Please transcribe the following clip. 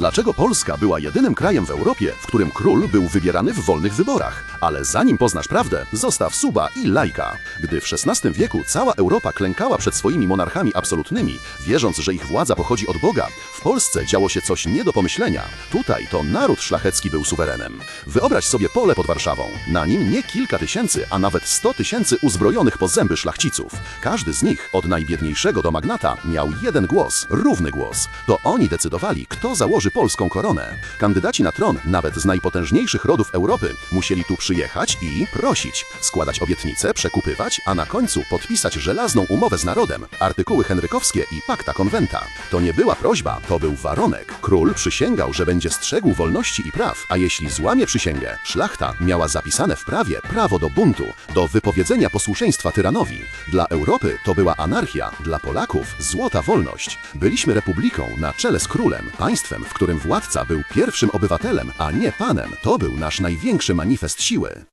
Dlaczego Polska była jedynym krajem w Europie, w którym król był wybierany w wolnych wyborach? Ale zanim poznasz prawdę, zostaw suba i lajka. Gdy w XVI wieku cała Europa klękała przed swoimi monarchami absolutnymi, wierząc, że ich władza pochodzi od Boga, w Polsce działo się coś nie do pomyślenia. Tutaj to naród szlachecki był suwerenem. Wyobraź sobie pole pod Warszawą. Na nim nie kilka tysięcy, a nawet sto tysięcy uzbrojonych po zęby szlachciców. Każdy z nich, od najbiedniejszego do magnata, miał jeden głos, równy głos. To oni decydowali, kto założy polską koronę. Kandydaci na tron, nawet z najpotężniejszych rodów Europy, musieli tu przyjechać i prosić, składać obietnice, przekupywać, a na końcu podpisać żelazną umowę z narodem, artykuły henrykowskie i pakta konwenta. To nie była prośba, to był warunek. Król przysięgał, że będzie strzegł wolności i praw, a jeśli złamie przysięgę, szlachta miała zapisane w prawie prawo do buntu, do wypowiedzenia posłuszeństwa tyranowi. Dla Europy to była anarchia, dla Polaków złota wolność. Byliśmy republiką na czele z królem, państwem, w którym władca był pierwszym obywatelem, a nie panem. To był nasz największy manifest siły. siłę.